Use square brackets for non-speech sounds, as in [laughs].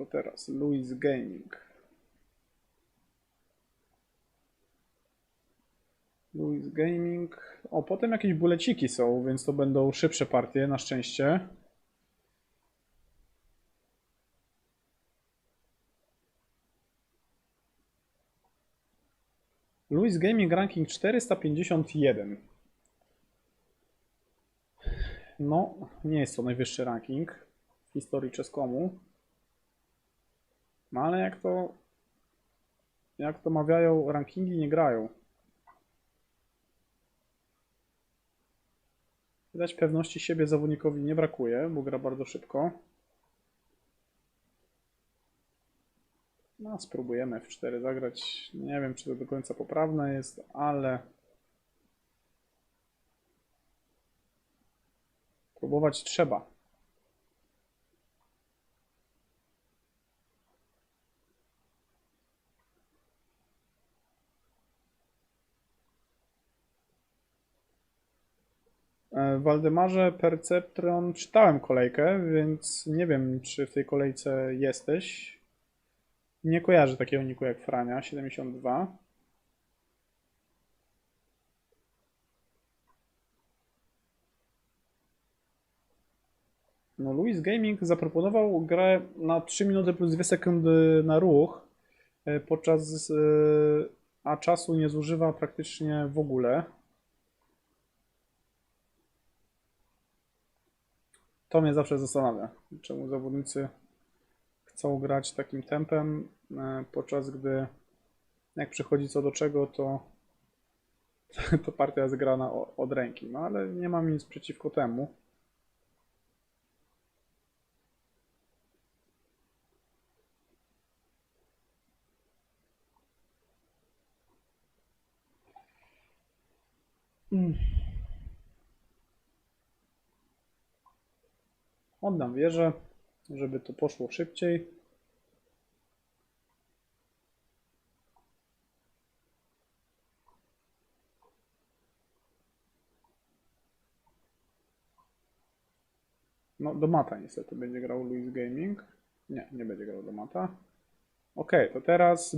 To teraz Louis Gaming. Louis Gaming. O, potem jakieś buleciki są, więc to będą szybsze partie, na szczęście. Louis Gaming ranking 451. No, nie jest to najwyższy ranking w historii Czeskomu. No ale jak to jak to mawiają, rankingi nie grają. Widać pewności siebie zawodnikowi nie brakuje, bo gra bardzo szybko. No, spróbujemy F4 zagrać. Nie wiem, czy to do końca poprawne jest, ale próbować trzeba. Waldemarze Perceptron czytałem kolejkę, więc nie wiem, czy w tej kolejce jesteś. Nie kojarzę takiego niku jak Frania 72. No, Louis Gaming zaproponował grę na 3 minuty plus 2 sekundy na ruch, e, podczas e, a czasu nie zużywa praktycznie w ogóle. To mnie zawsze zastanawia, czemu zawodnicy chcą grać takim tempem, e, podczas gdy jak przychodzi co do czego, to, [laughs] to partia jest grana od ręki. No ale nie mam nic przeciwko temu. Mm. Oddam wieżę, żeby to poszło szybciej. No, do mata niestety będzie grał Louis Gaming. Nie, nie będzie grał do mata. Ok, to teraz